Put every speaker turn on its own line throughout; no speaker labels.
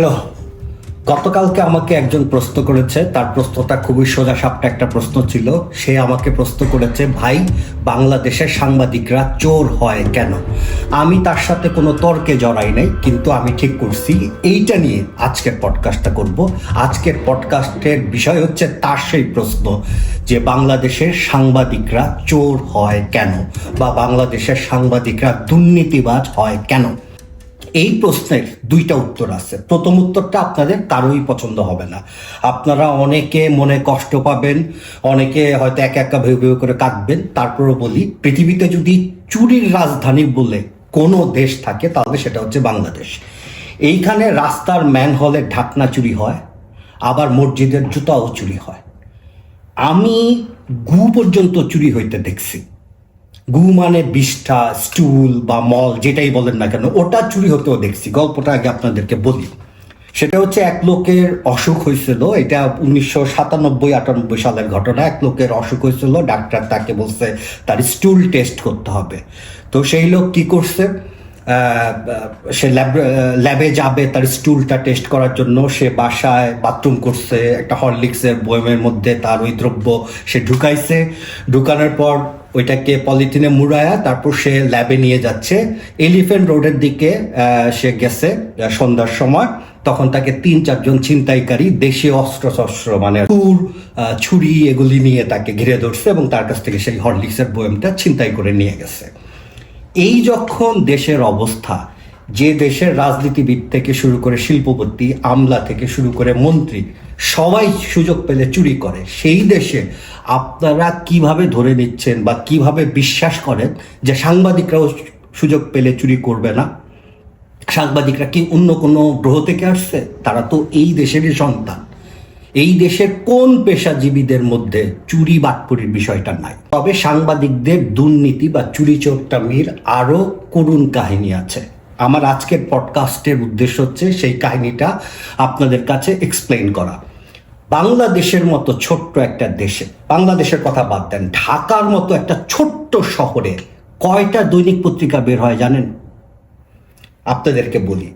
Hello, গতকালকে আমাকে একজন প্রশ্ন করেছে, তার প্রশ্নটা খুবই সোজা সাপটা একটা প্রশ্ন ছিল। সে আমাকে প্রশ্ন করেছে, ভাই, বাংলাদেশের সাংবাদিকরা চোর হয় কেন? আমি তার সাথে কোনো তর্কে জড়াই নাই, কিন্তু আমি ঠিক করছি, এইটা নিয়ে আজকের পডকাস্টটা করব। আজকের পডকাস্টের বিষয় হচ্ছে তার সেই প্রশ্ন যে, বাংলাদেশের সাংবাদিকরা চোর হয় কেন? বা, বাংলাদেশের সাংবাদিকরা দুর্নীতিবাজ হয় কেন? এই প্রশ্নের দুইটা উত্তর আছে। প্রথম উত্তরটা আপনাদের কারোই পছন্দ হবে না। আপনারা অনেকে মনে কষ্ট পাবেন, অনেকে হয়তো একা একা ভেউ ভেউ করে কাঁদবেন তারপরও বলি, পৃথিবীতে যদি চুরির রাজধানী বলে কোনো দেশ থাকে, তাহলে সেটা হচ্ছে বাংলাদেশ। এইখানে রাস্তার ম্যানহলের ঢাকনা চুরি হয়, আবার মসজিদের জুতাও চুরি হয়। আমি গু পর্যন্ত চুরি হইতে দেখছি। গু মানে বিষ্ঠা, স্টুল বা মল, যেটাই বলেন না কেন, ওটা চুরি হতেও দেখছি। গল্পটা আগে আপনাদেরকে বলি। সেটা হচ্ছে এক লোকের অসুখ হয়েছিল, এটা উনিশশো সাতানব্বই, আটানব্বই সালের ঘটনা। এক লোকের অসুখ হয়েছিল, ডাক্তার তাকে বলছে, তার স্টুল টেস্ট করতে হবে। তো সেই লোক কি করছে? সে ল্যাব, ল্যাবে যাবে তার স্টুলটা টেস্ট করার জন্য। সে বাসায় বাথরুম করছে, একটা হরলিক্সের বয়মের মধ্যে তার ওই দ্রব্য সে ঢুকাইছে। ঢুকানোর পর ওইটাকে পলিথিনে মুড়ায়া তারপর সে ল্যাবে নিয়ে যাচ্ছে। এলিফেন্ট রোডের দিকে সে গেছে সন্ধ্যার সময়। তখন তাকে তিন চারজন ছিনতাইকারী, দেশীয় অস্ত্র শস্ত্র মানে কুর ছুরি এগুলি নিয়ে তাকে ঘিরে ধরছে এবং তার কাছ থেকে সেই হরলিক্সের বয়মটা ছিনতাই করে নিয়ে গেছে। এই যখন দেশের অবস্থা যে দেশের রাজনীতিবিদ থেকে শুরু করে শিল্পপতি, আমলা থেকে শুরু করে মন্ত্রী, সবাই সুযোগ পেলে চুরি করে। সেই দেশে আপনারা কীভাবে ধরে নিচ্ছেন বা কীভাবে বিশ্বাস করেন যে সাংবাদিকরাও সুযোগ পেলে চুরি করবে না? সাংবাদিকরা কি অন্য কোনো গ্রহ থেকে আসছে? তারা তো এই দেশেরই সন্তান। এই দেশের কোন পেশাজীবীদের মধ্যে চুরি বাটপুরির বিষয়টা নাই? তবে সাংবাদিকদের দুর্নীতি বা চুরি চোরটামির আরও করুণ কাহিনী আছে। আমার আজকের পডকাস্টের উদ্দেশ্য হচ্ছে সেই কাহিনীটা আপনাদের কাছে এক্সপ্লেইন করা। বাংলাদেশের মতো ছোট্ট একটা দেশে, বাংলাদেশের কথা বাদ দেন, ঢাকার মতো একটা ছোট্ট শহরে কয়টা দৈনিক পত্রিকা বের হয় জানেন? আপনাদেরকে বলি,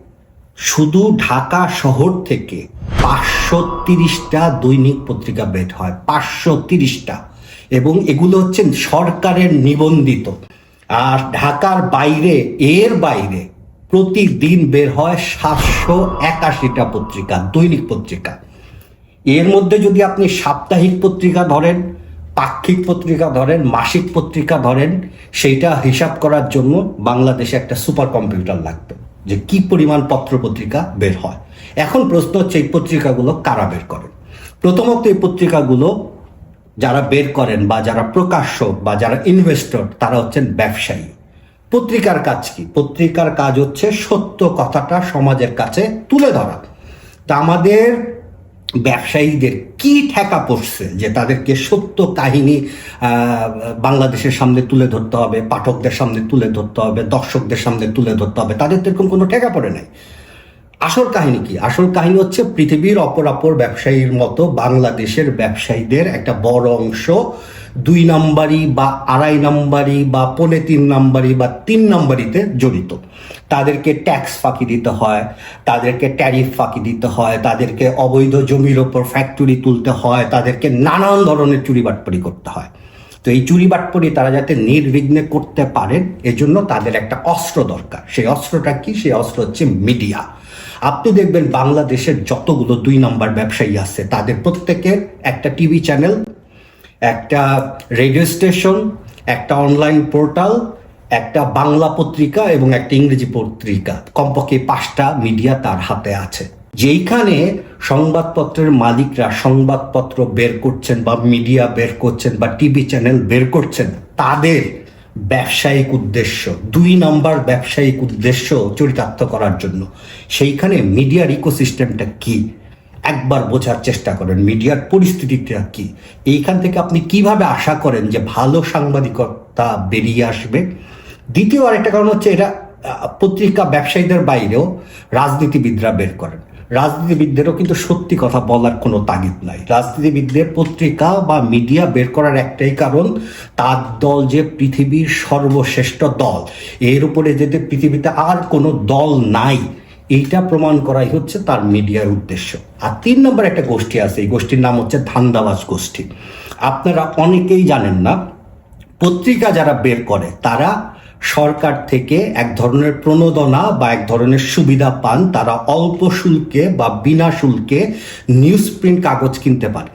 শুধু ঢাকা শহর থেকে পাঁচশো তিরিশটা দৈনিক পত্রিকা বের হয়, পাঁচশো তিরিশটা। এবং এগুলো হচ্ছে সরকারের নিবন্ধিত। আর ঢাকার বাইরে, এর বাইরে প্রতিদিন বের হয় সাতশো একাশিটা পত্রিকা, দৈনিক পত্রিকা। এর মধ্যে যদি আপনি সাপ্তাহিক পত্রিকা ধরেন, পাক্ষিক পত্রিকা ধরেন, মাসিক পত্রিকা ধরেন, সেইটা হিসাব করার জন্য বাংলাদেশে একটা সুপার কম্পিউটার লাগবে, যে কি পরিমাণ পত্র পত্রিকা বের হয়। এখন প্রশ্ন হচ্ছে, এই পত্রিকাগুলো কারা বের করেন? প্রথমত এই পত্রিকাগুলো যারা বের করেন বা যারা প্রকাশক বা যারা ইনভেস্টর তারা হচ্ছেন ব্যবসায়ী। পত্রিকার কাজ কি? পত্রিকার কাজ হচ্ছে সত্য কথাটা সমাজের কাছে তুলে ধরা। তা আমাদের ব্যবসায়ীদের কি ঠেকা পড়ছে যে তাদেরকে সত্য কাহিনী বাংলাদেশের সামনে তুলে ধরতে হবে, পাঠকদের সামনে তুলে ধরতে হবে, দর্শকদের সামনে তুলে ধরতে হবে, তাদের তো এরকম কোনো ঠেকা পড়ে নাই। আসল কাহিনী কি? আসল কাহিনী হচ্ছে পৃথিবীর অপরাপর ব্যবসায়ীর মতো বাংলাদেশের ব্যবসায়ীদের একটা বড় অংশ দুই নাম্বারি বা আড়াই নাম্বারি বা পৌনে তিন নাম্বারি বা তিন নাম্বারিতে জড়িত। তাদেরকে ট্যাক্স ফাঁকি দিতে হয়, তাদেরকে ট্যারিফ ফাঁকি দিতে হয়, তাদেরকে অবৈধ জমির ওপর ফ্যাক্টরি তুলতে হয়, তাদেরকে নানান ধরনের চুরি বাটপারি করতে হয়। তো এই চুরি বাটপরি তারা যাতে নির্বিঘ্নে করতে পারেন এজন্য তাদের একটা অস্ত্র দরকার। সেই অস্ত্রটা কি? সেই অস্ত্র হচ্ছে মিডিয়া। আপনি দেখবেন বাংলাদেশের যতগুলো দুই নম্বর ব্যবসায়ী আছে, তাদের প্রত্যেকের একটা টিভি চ্যানেল একটা রেডিও স্টেশন একটা অনলাইন পোর্টাল একটা বাংলা পত্রিকা এবং একটা ইংরেজি পত্রিকা। কমপক্ষে পাঁচটা মিডিয়া তার হাতে আছে। যেইখানে সংবাদপত্রের মালিকরা সংবাদপত্র বের করছেন বা মিডিয়া বের করছেন বা টিভি চ্যানেল বের করছেন, তাদের ব্যবসায়িক উদ্দেশ্য, দুই নম্বর ব্যবসায়িক উদ্দেশ্য চরিতার্থ করার জন্য। সেইখানে মিডিয়ার ইকোসিস্টেমটা কি? একবার বোঝার চেষ্টা করেন, মিডিয়ার পরিস্থিতিটা কি? এইখান থেকে আপনি কীভাবে আশা করেন যে ভালো সাংবাদিকতা বেরিয়ে আসবে? দ্বিতীয় আরেকটা কারণ হচ্ছে এটা পত্রিকা ব্যবসায়ীদের বাইরেও রাজনীতিবিদরা বের করেন। রাজনীতিবিদদেরও কিন্তু সত্যি কথা বলার কোনো তাগিদ নাই। রাজনীতিবিদদের পত্রিকা বা মিডিয়া বের করার একটাই কারণ, তার দল যে পৃথিবীর সর্বশ্রেষ্ঠ দল। এর উপরে যেতে পৃথিবীতে আর কোনো দল নাই এইটা প্রমাণ করাই হচ্ছে তার মিডিয়ার উদ্দেশ্য। আর তিন নম্বর একটা গোষ্ঠী আছে, এই গোষ্ঠীর নাম হচ্ছে ধান্দাবাজ গোষ্ঠী। আপনারা অনেকেই জানেন না, পত্রিকা যারা বের করে, তারা সরকার থেকে এক ধরনের প্রণোদনা বা এক ধরনের সুবিধা পান, তারা অল্প শুল্কে বা বিনা শুল্কে নিউজ প্রিন্ট কাগজ কিনতে পারে।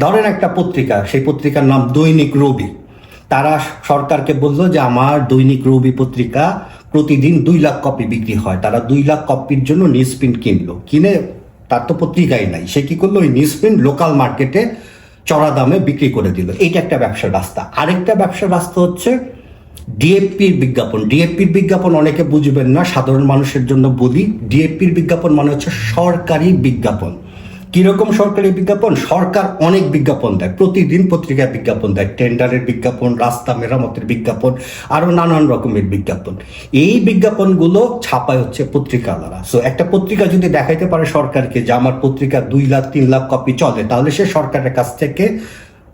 ধরেন একটা পত্রিকা, সেই পত্রিকার নাম দৈনিক রবি। তারা সরকারকে বলল যে, আমার দৈনিক রবি পত্রিকা প্রতিদিন দুই লাখ কপি বিক্রি হয়। তারা দুই লাখ কপির জন্য নিউজ প্রিন্ট কিনলো। কিনে তার তো পত্রিকাই নাই। সে কি করল? ওই নিউজ প্রিন্ট লোকাল মার্কেটে চড়া দামে বিক্রি করে দিল। এইটা একটা ব্যবসার রাস্তা। আরেকটা ব্যবসার রাস্তা হচ্ছে ডিএপির বিজ্ঞাপন। ডিএপির বিজ্ঞাপন অনেকে বুঝবেন না, সাধারণ মানুষের জন্য বলি। ডিএপির বিজ্ঞাপন মানে হচ্ছে সরকারি বিজ্ঞাপন। কীরকম সরকারি বিজ্ঞাপন? সরকার অনেক বিজ্ঞাপন দেয়। প্রতিদিন পত্রিকায় বিজ্ঞাপন দেয়। টেন্ডারের বিজ্ঞাপন, রাস্তা মেরামতের বিজ্ঞাপন আরও নানান রকমের বিজ্ঞাপন। এই বিজ্ঞাপনগুলো ছাপায় হচ্ছে পত্রিকা পত্রিকাওয়ালারা। সো একটা পত্রিকা যদি দেখাইতে পারে সরকারকে যে আমার পত্রিকা দুই লাখ, তিন লাখ কপি চলে, তাহলে সে সরকারের কাছ থেকে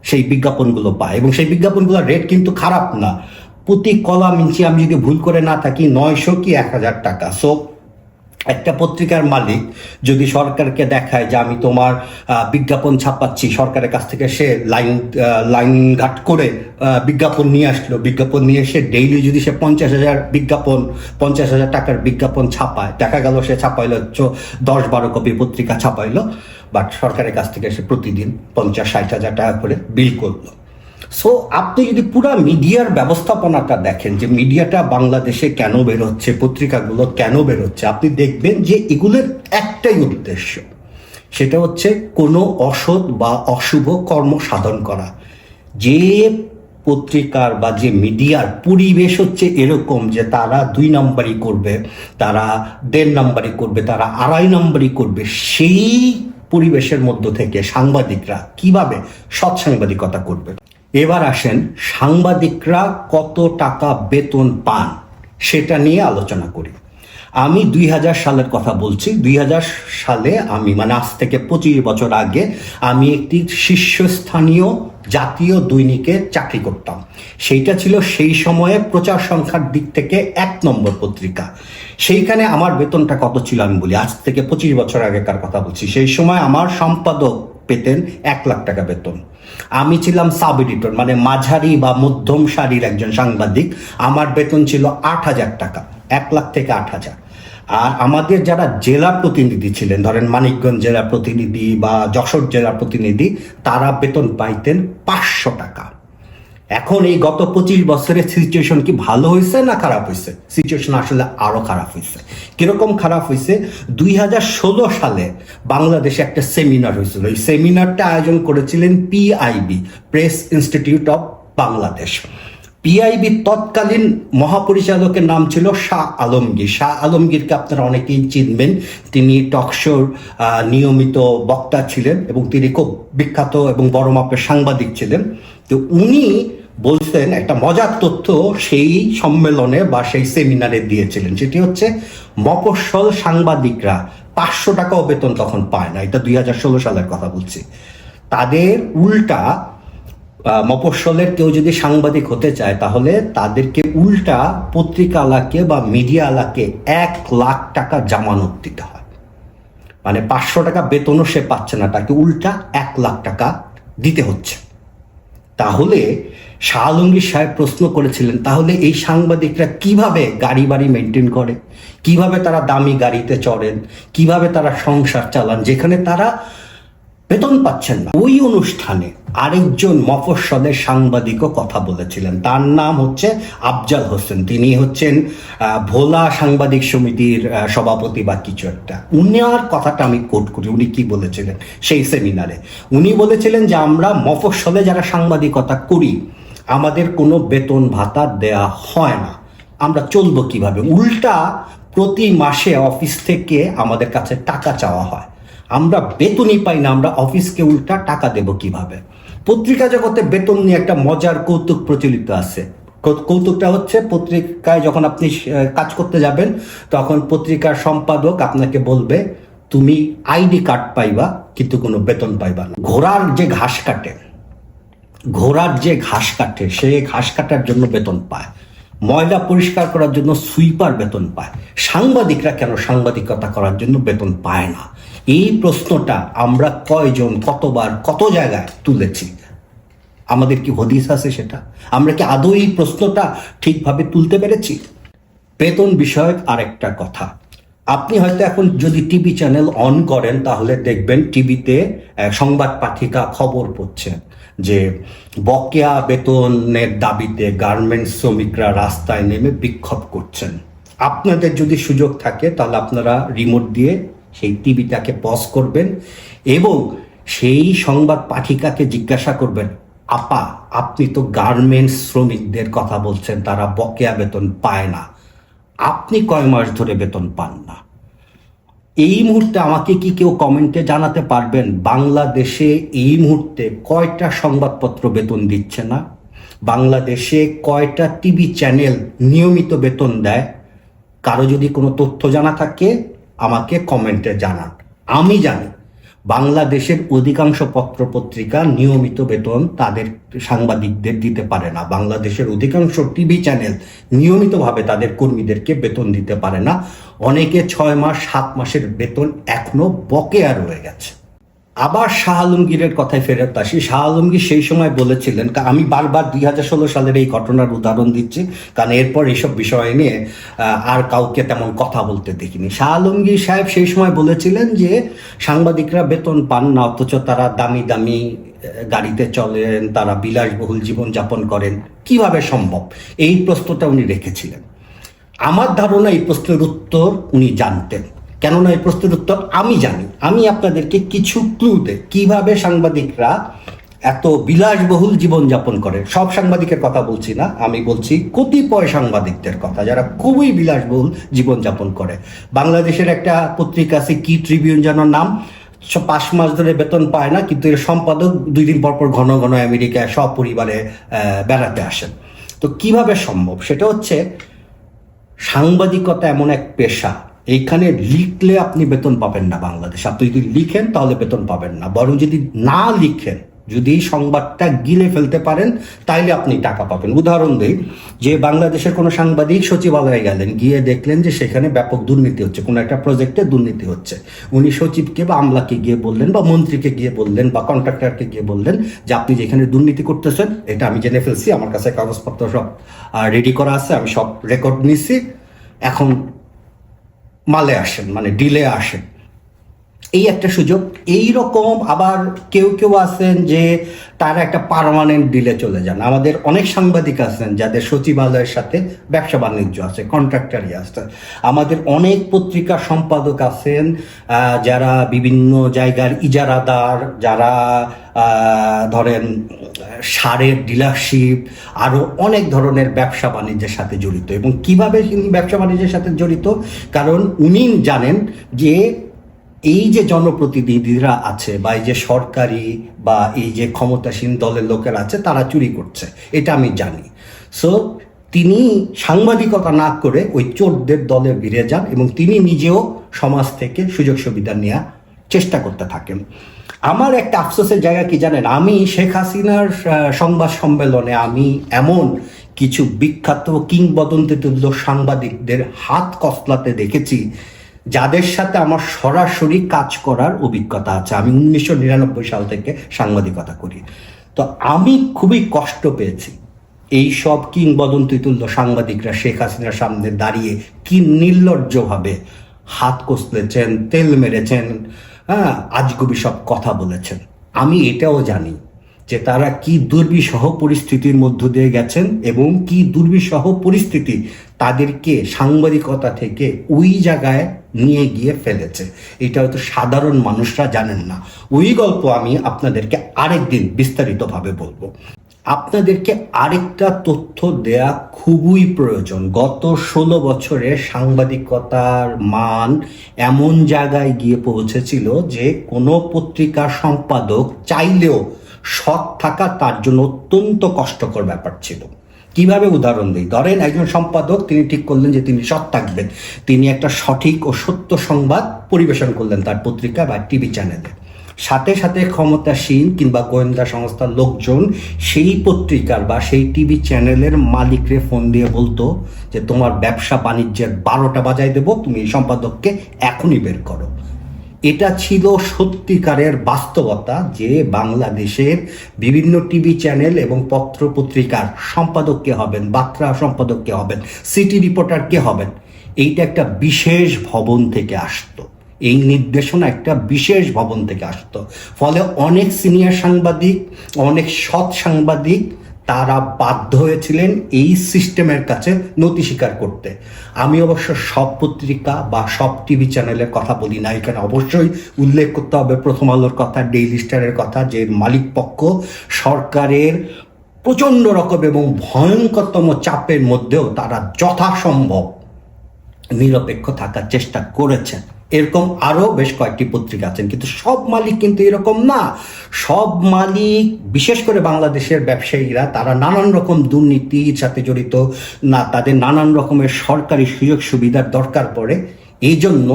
সেই বিজ্ঞাপনগুলো পায়। এবং সেই বিজ্ঞাপনগুলোর রেট কিন্তু খারাপ না। প্রতি কলাম ইঞ্চি আমি যদি ভুল করে না থাকি, নয়শো কি এক হাজার টাকা। সো একটা পত্রিকার মালিক যদি সরকারকে দেখায় যে আমি তোমার বিজ্ঞাপন ছাপাচ্ছি, সরকারের কাছ থেকে সে লাইন লাইন ঘাট করে বিজ্ঞাপন নিয়ে আসলো। বিজ্ঞাপন নিয়ে এসে ডেইলি যদি সে পঞ্চাশ হাজার বিজ্ঞাপন, পঞ্চাশ হাজার টাকার বিজ্ঞাপন ছাপায়, দেখা গেল সে ছাপাইলো হচ্ছে দশ বারো কপি পত্রিকা ছাপাইলো বাট সরকারের কাছ থেকে সে প্রতিদিন পঞ্চাশ, ষাট হাজার টাকা করে বিল করল। সো আপনি যদি পুরো মিডিয়ার ব্যবস্থাপনাটা দেখেন যে মিডিয়াটা বাংলাদেশে কেন বেরোচ্ছে, পত্রিকাগুলো কেন বেরোচ্ছে, আপনি দেখবেন যে এগুলোর একটাই উদ্দেশ্য। সেটা হচ্ছে কোনো অসৎ বা অশুভ কর্ম সাধন করা। যে পত্রিকার বা যে মিডিয়ার পরিবেশ হচ্ছে এরকম যে তারা দুই নাম্বারই করবে, তারা দেড় নাম্বারই করবে, তারা আড়াই নাম্বারই করবে, সেই পরিবেশের মধ্য থেকে সাংবাদিকরা কীভাবে সৎ সাংবাদিকতা করবে? এবার আসেন সাংবাদিকরা কত টাকা বেতন পান সেটা নিয়ে আলোচনা করি। আমি দুই হাজার সালের কথা বলছি। দুই হাজার সালে আমি মানে আজ থেকে পঁচিশ বছর আগে আমি একটি শীর্ষস্থানীয় জাতীয় দৈনিকে চাকরি করতাম। সেইটা ছিল সেই সময়ে প্রচার সংখ্যার দিক থেকে এক নম্বর পত্রিকা। সেইখানে আমার বেতনটা কত ছিল আমি বলি, আজ থেকে পঁচিশ বছর আগেকার কথা বলছি। সেই সময় আমার সম্পাদক পেতেন এক লাখ টাকা বেতন। আমি ছিলাম সাব এডিটর মানে মাঝারি বা মধ্যম সারির একজন সাংবাদিক। আমার বেতন ছিল আট হাজার টাকা, এক লাখ থেকে আট হাজার। আর আমাদের যারা জেলা প্রতিনিধি ছিলেন, ধরেন মানিকগঞ্জ জেলা প্রতিনিধি বা যশোর জেলা প্রতিনিধি, তারা বেতন পাইতেন পাঁচশো টাকা। এখন এই গত পঁচিশ বছরের সিচুয়েশন কি ভালো হয়েছে না খারাপ হয়েছে? সিচুয়েশন আসলে আরও খারাপ হয়েছে। কীরকম খারাপ হয়েছে? দুই হাজার ষোলো সালে বাংলাদেশে একটা সেমিনার হয়েছিল। এই সেমিনারটা আয়োজন করেছিলেন PIB press institute of Bangladesh PIB তৎকালীন মহাপরিচালকের নাম ছিল শাহ আলমগীর। শাহ আলমগীরকে আপনারা অনেকেই চিনবেন। তিনি টকশোর নিয়মিত বক্তা ছিলেন এবং তিনি খুব বিখ্যাত এবং বড় মাপের সাংবাদিক ছিলেন। তো উনি বলছেন, একটা মজার তথ্য সেই সম্মেলনে বা সেই সেমিনারে দিয়েছিলেন, সেটি হচ্ছে মফস্বল সাংবাদিকরা পাঁচশো টাকাও বেতন তখন পায় না, এটা দুই হাজার ষোলো সালের কথা বলছি। তাদের উল্টা মফস্বলের কেউ যদি সাংবাদিক হতে চায়, তাহলে তাদেরকে উল্টা পত্রিকালাকে বা মিডিয়ালাকে এক লাখ টাকা জামানত দিতে হয়। মানে পাঁচশো টাকা বেতনও সে পাচ্ছে না, তাকে উল্টা এক লাখ টাকা দিতে হচ্ছে। তাহলে শাহ আলমগীর সাহেব প্রশ্ন করেছিলেন, তাহলে এই সাংবাদিকরা কীভাবে গাড়ি বাড়ি মেনটেন করে? কীভাবে তারা দামি গাড়িতে চড়েন? কীভাবে তারা সংসার চালান? যেখানে তারা বেতন পাচ্ছেন না। ওই অনুষ্ঠানে আরেকজন মফস্বলের সাংবাদিকও কথা বলেছিলেন। তার নাম হচ্ছে আফজাল হোসেন। তিনি হচ্ছেন ভোলা সাংবাদিক সমিতির সভাপতি বা কিছু একটা। উনার কথাটা আমি কোট করি, উনি কি বলেছিলেন? সেই সেমিনারে উনি বলেছিলেন যে, আমরা মফস্বলে যারা সাংবাদিকতা করি আমাদের কোনো বেতন ভাতা দেয়া হয় না। আমরা চলবো কীভাবে? উল্টা প্রতি মাসে অফিস থেকে আমাদের কাছে টাকা চাওয়া হয়। আমরা বেতনই পাই না, আমরা অফিসকে উল্টা টাকা দেব কীভাবে? পত্রিকা জগতে বেতন নিয়ে একটা মজার কৌতুক প্রচলিত আছে। কৌতুকটা হচ্ছে পত্রিকায় যখন আপনি কাজ করতে যাবেন, তখন পত্রিকার সম্পাদক আপনাকে বলবে, তুমি আইডি কার্ড পাইবা, কিন্তু কোনো বেতন পাইবা না। ঘোড়ার যে ঘাস কাটে ঘোড়ার যে ঘাস কাটে, সে ঘাস কাটার জন্য বেতন পায়। ময়লা পরিষ্কার করার জন্য সুইপার বেতন পায়। সাংবাদিকরা কেন সাংবাদিকতা করার জন্য বেতন পায় না? এই প্রশ্নটা আমরা কয়জন, কতবার, কত জায়গায় তুলেছি? আমাদের কি হদিস আছে সেটা? আমরা কি আদৌ এই প্রশ্নটা ঠিকভাবে তুলতে পেরেছি? বেতন বিষয়ক আরেকটা কথা। আপনি হয়তো এখন যদি টিভি চ্যানেল অন করেন, তাহলে দেখবেন টিভিতে সংবাদ পাঠিকা খবর পড়ছে যে বকেয়া বেতনের দাবিতে গার্মেন্টস শ্রমিকরা রাস্তায় নেমে বিক্ষোভ করছেন। আপনাদের যদি সুযোগ থাকে, তাহলে আপনারা রিমোট দিয়ে সেই টিভিটাকে পজ করবেন এবং সেই সংবাদ পাঠিকাকে জিজ্ঞাসা করবেন, আপা, আপনি তো গার্মেন্টস শ্রমিকদের কথা বলছেন, তারা বকেয়া বেতন পায় না। আপনি কয় মাস ধরে বেতন পান না? এই মুহূর্তে আমাকে কি কেউ কমেন্টে জানাতে পারবেন? বাংলাদেশে এই মুহূর্তে কয়টা সংবাদপত্র বেতন দিচ্ছে না? বাংলাদেশে কয়টা টিভি চ্যানেল নিয়মিত বেতন দেয়? কারও যদি কোনো তথ্য জানা থাকে, আমাকে কমেন্টে জানান। আমি জানি। বাংলাদেশের অধিকাংশ পত্রপত্রিকা নিয়মিত বেতন তাদের সাংবাদিকদের দিতে পারে না। বাংলাদেশের অধিকাংশ টিভি চ্যানেল নিয়মিতভাবে তাদের কর্মীদেরকে বেতন দিতে পারে না। অনেকে ছয় মাস, সাত মাসের বেতন এখনও বকেয়া রয়ে গেছে। আবার শাহ আলমগীরের কথায় ফেরত আসি। শাহ আলমগীর সেই সময় বলেছিলেন আমি বারবার দুই হাজার ষোলো সালের এই ঘটনার উদাহরণ দিচ্ছি, কারণ এরপর এইসব বিষয় নিয়ে আর কাউকে তেমন কথা বলতে দেখিনি। শাহ আলমগীর সাহেব সেই সময় বলেছিলেন যে, সাংবাদিকরা বেতন পান না, অথচ তারা দামি দামি গাড়িতে চলেন, তারা বিলাসবহুল জীবনযাপন করেন। কীভাবে সম্ভব? এই প্রশ্নটা উনি রেখেছিলেন। আমার ধারণা এই প্রশ্নের উত্তর উনি জানতেন। কেননা এই প্রশ্নের উত্তর আমি জানি। আমি আপনাদেরকে কিছু ক্লু দেই। কীভাবে সাংবাদিকরা এত বিলাসবহুল জীবনযাপন করে? সব সাংবাদিকের কথা বলছি না, আমি বলছি কতিপয় সাংবাদিকদের কথা, যারা খুবই বিলাসবহুল জীবনযাপন করে। বাংলাদেশের একটা পত্রিকা আছে, কি ট্রিবিউন যেন নাম? পাঁচ মাস ধরে বেতন পায় না, কিন্তু এর সম্পাদক দুই দিন পর পর ঘন ঘন আমেরিকায় সপরিবারে বেড়াতে আসেন। তো কীভাবে সম্ভব? সেটা হচ্ছে সাংবাদিকতা এমন এক পেশা এইখানে লিখলে আপনি বেতন পাবেন না বাংলাদেশ। আপনি যদি লিখেন, তাহলে বেতন পাবেন না। বরং যদি না লিখেন, যদি এই সংবাদটা গিলে ফেলতে পারেন, তাইলে আপনি টাকা পাবেন। উদাহরণ দিই, যে বাংলাদেশের কোনো সাংবাদিক সচিবালয়ে গেলেন, গিয়ে দেখলেন যে সেখানে ব্যাপক দুর্নীতি হচ্ছে, কোনো একটা প্রজেক্টে দুর্নীতি হচ্ছে। উনি সচিবকে বা আমলাকে গিয়ে বললেন বা মন্ত্রীকে গিয়ে বললেন বা কন্ট্রাক্টরকে গিয়ে বললেন যে, আপনি যেখানে দুর্নীতি করতেছেন, এটা আমি জেনে ফেলছি, আমার কাছে কাগজপত্র সব রেডি করা আছে, আমি সব রেকর্ড নিছি। এখন মালে আসেন মানে ডিলে আসেন। এই একটা সুযোগ। এই রকম আবার কেউ কেউ আছেন যে তারা একটা পার্মানেন্ট ডিলে চলে যান। আমাদের অনেক সাংবাদিক আছেন যাদের সচিবালয়ের সাথে ব্যবসা বাণিজ্য আছে কন্ট্রাক্টারই আছে। আমাদের অনেক পত্রিকা সম্পাদক আছেন যারা বিভিন্ন জায়গার ইজারাদার, যারা ধরেন, সারের ডিলারশিপ আরও অনেক ধরনের ব্যবসা বাণিজ্যের সাথে জড়িত। এবং কীভাবে তিনি ব্যবসা বাণিজ্যের সাথে জড়িত? কারণ উনি জানেন যে এই যে জনপ্রতিনিধিরা আছে বা এই যে সরকারি বা এই যে ক্ষমতাসীন দলের লোকেরা আছে, তারা চুরি করছে। এটা আমি জানি। সো তিনি সাংবাদিকতা না করে ওই চোরদের দলে ভিড়ে যান এবং তিনি নিজেও সমাজ থেকে সুযোগ সুবিধা নেওয়ার চেষ্টা করতে থাকেন। আমার একটা আফসোসের জায়গা কি জানেন? আমি শেখ হাসিনার সংবাদ সম্মেলনে আমি এমন কিছু বিখ্যাত কিংবদন্তি তুল্য সাংবাদিকদের হাত কসলাতে দেখেছি যাদের সাথে আমার সরাসরি কাজ করার অভিজ্ঞতা আছে, আমি উনিশশো নিরানব্বই সাল থেকে সাংবাদিকতা করি। তো আমি খুবই কষ্ট পেয়েছি এই সব কিংবদন্তি তুল্য সাংবাদিকরা, শেখ হাসিনার সামনে দাঁড়িয়ে কি নির্লজ্জভাবে হাত কষলেছেন, তেল মেরেছেন হ্যাঁ আজগুবি সব কথা বলেছেন। আমি এটাও জানি যে তারা কি দুর্বিষহ পরিস্থিতির মধ্য দিয়ে গেছেন এবং কি দুর্বিষহ পরিস্থিতি তাদেরকে সাংবাদিকতা থেকে ওই জায়গায় নিয়ে গিয়ে ফেলেছে। এটা হয়তো সাধারণ মানুষরা জানেন না। ওই গল্প আমি আপনাদেরকে আরেকদিন বিস্তারিতভাবে বলব। আপনাদেরকে আরেকটা তথ্য দেয়া খুবই প্রয়োজন। গত ষোলো বছরে সাংবাদিকতার মান এমন জায়গায় গিয়ে পৌঁছেছিল যে কোনো পত্রিকার সম্পাদক চাইলেও সৎ থাকা তার জন্য অত্যন্ত কষ্টকর ব্যাপার ছিল। কীভাবে উদাহরণ দিই? ধরেন একজন সম্পাদক, তিনি ঠিক করলেন যে তিনি সৎ থাকবেন। তিনি একটা সঠিক ও সত্য সংবাদ পরিবেশন করলেন তার পত্রিকা বা টিভি চ্যানেলে। সাথে সাথে ক্ষমতাসীন কিংবা গোয়েন্দা সংস্থার লোকজন সেই পত্রিকার বা সেই টিভি চ্যানেলের মালিকরে ফোন দিয়ে বলতো যে, তোমার ব্যবসা বাণিজ্যের বারোটা বাজায় দেবো, তুমি এই সম্পাদককে এখনই বের করো। এটা ছিল সত্যিকারের বাস্তবতা যে বাংলাদেশের বিভিন্ন টিভি চ্যানেল এবং পত্র পত্রিকার সম্পাদক কে হবেন, বার্তা সম্পাদক কে হবেন, সিটি রিপোর্টার কে হবেন, এইটা একটা বিশেষ ভবন থেকে আসতো। এই নির্দেশনা একটা বিশেষ ভবন থেকে আসতো। ফলে অনেক সিনিয়র সাংবাদিক, অনেক সৎ সাংবাদিক তারা বাধ্য হয়েছিলেন এই সিস্টেমের কাছে নথি স্বীকার করতে। আমি অবশ্য সব পত্রিকা বা সব টিভি চ্যানেলের কথা বলি না, এখানে অবশ্যই উল্লেখ করতে হবে প্রথম আলোর কথা ডেইলি স্টারের কথা, যে মালিক পক্ষ সরকারের প্রচণ্ড রকম এবং ভয়ঙ্করতম চাপের মধ্যেও তারা যথাসম্ভব নিরপেক্ষ থাকার চেষ্টা করেছেন। এরকম আরও বেশ কয়েকটি পত্রিকা আছেন, কিন্তু সব মালিক কিন্তু এরকম না। সব মালিক, বিশেষ করে বাংলাদেশের ব্যবসায়ীরা, তারা নানান রকম দুর্নীতির সাথে জড়িত না, তাদের নানান রকমের সরকারি সুযোগ সুবিধার দরকার পড়ে। এই জন্য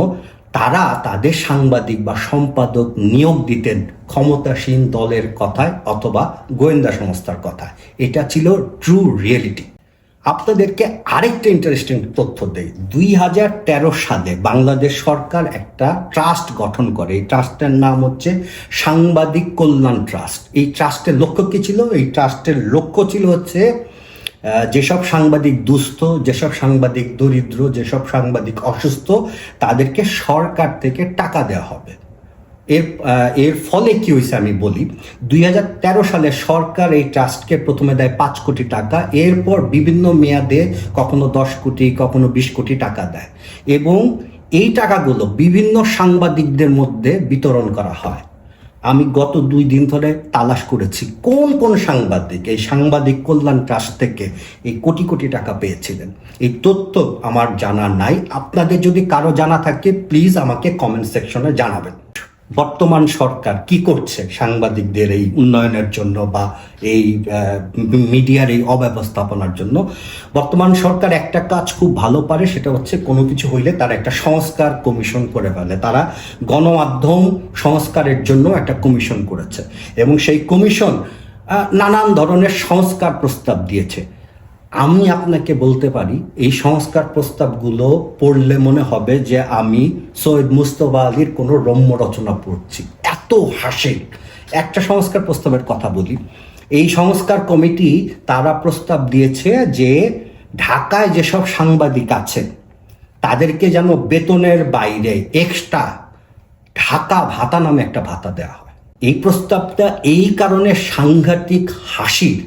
তারা তাদের সাংবাদিক বা সম্পাদক নিয়োগ দিতেন ক্ষমতাসীন দলের কথায় অথবা গোয়েন্দা সংস্থার কথায়। এটা ছিল ট্রু রিয়েলিটি আপনাদেরকে আরেকটা ইন্টারেস্টিং তথ্য দেই। দুই হাজার তেরো সালে বাংলাদেশ সরকার একটা ট্রাস্ট গঠন করে। এই ট্রাস্টের নাম হচ্ছে সাংবাদিক কল্যাণ ট্রাস্ট এই ট্রাস্টের লক্ষ্য কী ছিল? এই ট্রাস্টের লক্ষ্য ছিল হচ্ছে যেসব সাংবাদিক দুস্থ, যেসব সাংবাদিক দরিদ্র, যেসব সাংবাদিক অসুস্থ, তাদেরকে সরকার থেকে টাকা দেওয়া হবে। এর এর ফলে কি হয়েছে আমি বলি, দুই হাজার তেরো সালে সরকার এই ট্রাস্টকে প্রথমে দেয় পাঁচ কোটি টাকা, এরপর বিভিন্ন মেয়াদে কখনো দশ কোটি, কখনো বিশ কোটি টাকা দেয়। এবং এই টাকাগুলো বিভিন্ন সাংবাদিকদের মধ্যে বিতরণ করা হয়। আমি গত দুই দিন ধরে তালাশ করেছি, কোন কোন সাংবাদিক এই সাংবাদিক কল্যাণ ট্রাস্ট থেকে এই কোটি কোটি টাকা পেয়েছিলেন। এই তথ্য আমার জানা নাই। আপনাদের যদি কারও জানা থাকে প্লিজ আমাকে কমেন্ট সেকশনে জানাবেন। বর্তমান সরকার কি করছে সাংবাদিকদের এই উন্নয়নের জন্য বা এই মিডিয়ার এই অব্যবস্থাপনার জন্য? বর্তমান সরকার একটা কাজ খুব ভালো পারে, সেটা হচ্ছে কোনো কিছু হইলে তারা একটা সংস্কার কমিশন করে ফেলে। তারা গণমাধ্যম সংস্কারের জন্য একটা কমিশন করেছে এবং সেই কমিশন নানান ধরনের সংস্কার প্রস্তাব দিয়েছে। আমি আপনাকে বলতে পারি, এই সংস্কার প্রস্তাবগুলো পড়লে মনে হবে যে আমি সৈয়দ মুস্তফা আলীর কোনো রম্য রচনা পড়ছি। এত হাসে। একটা সংস্কার প্রস্তাবের কথা বলি। এই সংস্কার কমিটি তারা প্রস্তাব দিয়েছে যে ঢাকায় যেসব সাংবাদিক আছেন, তাদেরকে যেন বেতনের বাইরে এক্সট্রা ঢাকা ভাতা নামে একটা ভাতা দেওয়া হয়। এই প্রস্তাবটা এই কারণে সাংঘাতিক হাসির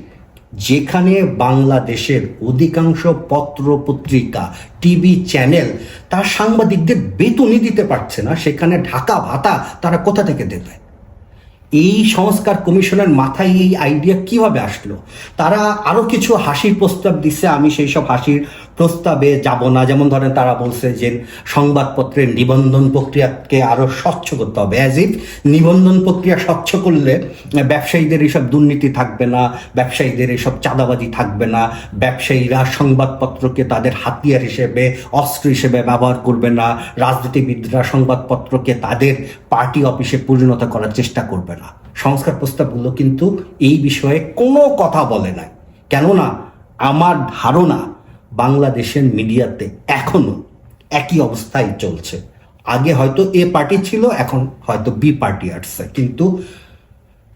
যেখানে বাংলাদেশের অধিকাংশ পত্র পত্রিকা টিভি চ্যানেল তার সাংবাদিকদের বেতনই দিতে পারছে না। সেখানে ঢাকা ভাতা তারা কোথা থেকে দেবে? এই সংস্কার কমিশনের মাথায় এই আইডিয়া কীভাবে আসলো? তারা আরও কিছু হাসির প্রস্তাব দিছে, আমি সেই সব হাসির প্রস্তাবে যাব না। যেমন ধরেন তারা বলছে যে সংবাদপত্রের নিবন্ধন প্রক্রিয়াকে আরও স্বচ্ছ করতে হবে। অ্যাজ ইফ নিবন্ধন প্রক্রিয়া স্বচ্ছ করলে ব্যবসায়ীদের এইসব দুর্নীতি থাকবে না, ব্যবসায়ীদের এইসব চাঁদাবাজি থাকবে না, ব্যবসায়ীরা সংবাদপত্রকে তাদের হাতিয়ার হিসেবে, অস্ত্র হিসেবে ব্যবহার করবে না, রাজনীতিবিদরা সংবাদপত্রকে তাদের পার্টি অফিসে পরিণত করার চেষ্টা করবে না। সংস্কার প্রস্তাবগুলো কিন্তু এই বিষয়ে কোনো কথা বলে নাই। কেননা, আমার ধারণা বাংলাদেশের মিডিয়াতে এখনও একই অবস্থায় চলছে। আগে হয়তো এ পার্টি ছিল, এখন হয়তো বি পার্টি আসছে। কিন্তু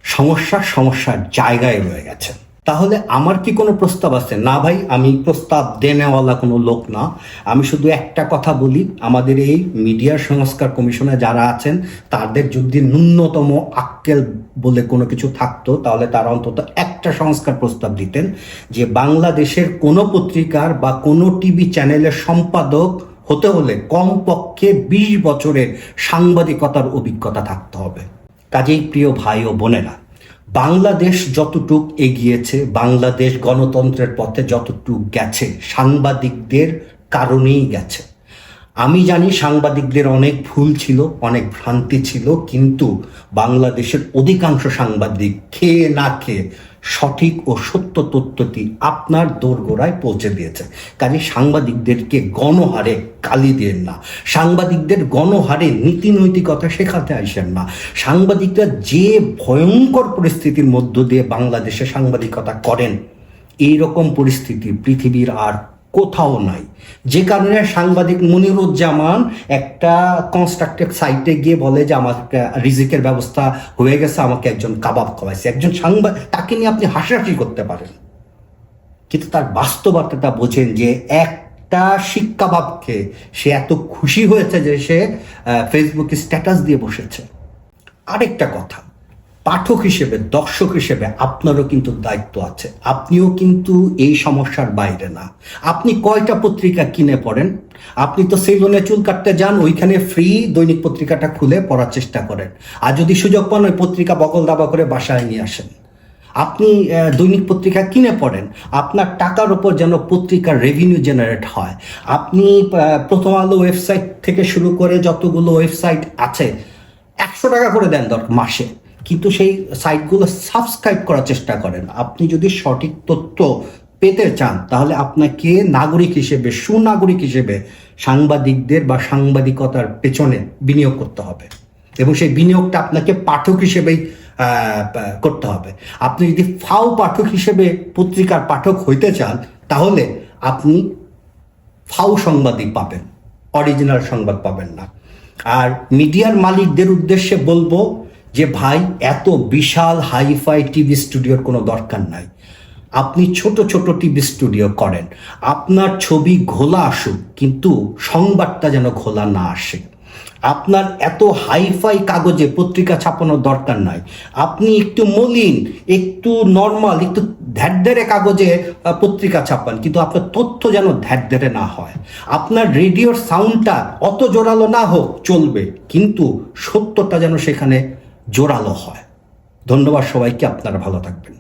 সমস্যা সমস্যার জায়গায় রয়ে গেছে। তাহলে আমার কি কোনো প্রস্তাব আছে? না ভাই, আমি প্রস্তাব দেনেওয়ালা কোনো লোক না। আমি শুধু একটা কথা বলি, আমাদের এই মিডিয়া সংস্কার কমিশনে যারা আছেন, তাদের যদি ন্যূনতম আক্কেল বলে কোনো কিছু থাকতো, তাহলে তারা অন্তত একটা সংস্কার প্রস্তাব দিতেন যে বাংলাদেশের কোনো পত্রিকার বা কোনো টিভি চ্যানেলের সম্পাদক হতে হলে কমপক্ষে বিশ বছরের সাংবাদিকতার অভিজ্ঞতা থাকতে হবে। কাজেই প্রিয় ভাই ও বোনেরা বাংলাদেশ যতটুক এগিয়েছে, বাংলাদেশ গণতন্ত্রের পথে যতটুক গেছে, সাংবাদিকদের কারণেই গেছে। আমি জানি সাংবাদিকদের অনেক ভুল ছিল, অনেক ভ্রান্তি ছিল, কিন্তু বাংলাদেশের অধিকাংশ সাংবাদিক খেয়ে না খেয়ে সঠিক ও সত্য তথ্যটি আপনার দোরগোড়ায় পৌঁছে দিয়েছে। কাজে সাংবাদিকদেরকে গণহারে গালি দেন না। সাংবাদিকদের গণহারে নীতি নৈতিকতা শেখাতে আসেন না। সাংবাদিকরা যে ভয়ঙ্কর পরিস্থিতির মধ্য দিয়ে বাংলাদেশে সাংবাদিকতা করেন, এইরকম পরিস্থিতি পৃথিবীর আর কোথাও নাই। যে কারণে সাংবাদিক মনিরুজ্জামান একটা কনস্ট্রাক্টিভ সাইটে গিয়ে বলে যে আমার রিজিকের ব্যবস্থা হয়ে গেছে, আমাকে একজন কাবাব খাওয়াইছে। একজন সাংবাদিক তাকে নিয়ে আপনি হাসাহাসি করতে পারেন। কিন্তু তার বাস্তবতাটা বোঝেন যে, একটা শিক্ষা ভাবকে সে এত খুশি হয়েছে যে সে ফেসবুকে স্ট্যাটাস দিয়ে বসেছে। আরেকটা কথা পাঠক হিসেবে, দর্শক হিসেবে আপনারও কিন্তু দায়িত্ব আছে। আপনিও কিন্তু এই সমস্যার বাইরে না। আপনি কয়টা পত্রিকা কিনে পড়েন? আপনি তো সেলুনে চুল কাটতে যান, ওইখানে ফ্রি দৈনিক পত্রিকাটা খুলে পড়ার চেষ্টা করেন। আর যদি সুযোগ পান, ওই পত্রিকা বকল দাবা করে বাসায় নিয়ে আসেন। আপনি দৈনিক পত্রিকা কিনে পড়েন, আপনার টাকার উপর যেন পত্রিকার রেভিনিউ জেনারেট হয়। আপনি প্রথম আলো ওয়েবসাইট থেকে শুরু করে যতগুলো ওয়েবসাইট আছে, একশো টাকা করে দেন দরকার মাসে। কিন্তু সেই সাইটগুলো সাবস্ক্রাইব করার চেষ্টা করেন। আপনি যদি সঠিক তথ্য পেতে চান, তাহলে আপনাকে নাগরিক হিসেবে, সুনাগরিক হিসেবে সাংবাদিকদের বা সাংবাদিকতার পেছনে বিনিয়োগ করতে হবে। এবং সেই বিনিয়োগটা আপনাকে পাঠক হিসেবেই করতে হবে। আপনি যদি ফাও পাঠক হিসেবে পত্রিকার পাঠক হইতে চান, তাহলে আপনি ফাও সংবাদই পাবেন, অরিজিনাল সংবাদ পাবেন না। আর মিডিয়ার মালিকদের উদ্দেশ্যে বলব যে ভাই, এত বিশাল হাইফাই টিভি স্টুডিওর কোনো দরকার নাই। আপনি ছোট ছোট টিভি স্টুডিও করেন। আপনার ছবি ঘোলা আসুক, কিন্তু সংবাদটা যেন ঘোলা না আসে। আপনার এত হাইফাই কাগজে পত্রিকা ছাপানোর দরকার নাই। আপনি একটু মলিন, একটু নর্মাল, একটু ধ্যাড্ডেরে কাগজে পত্রিকা ছাপান, কিন্তু আপনার তথ্য যেন ধ্যাড্ডেরে না হয়। আপনার রেডিওর সাউন্ডটা অত জোরালো না হোক, চলবে, কিন্তু সত্যটা যেন সেখানে জোরালো হয়। ধন্যবাদ সবাইকে আপনারা ভালো থাকবেন।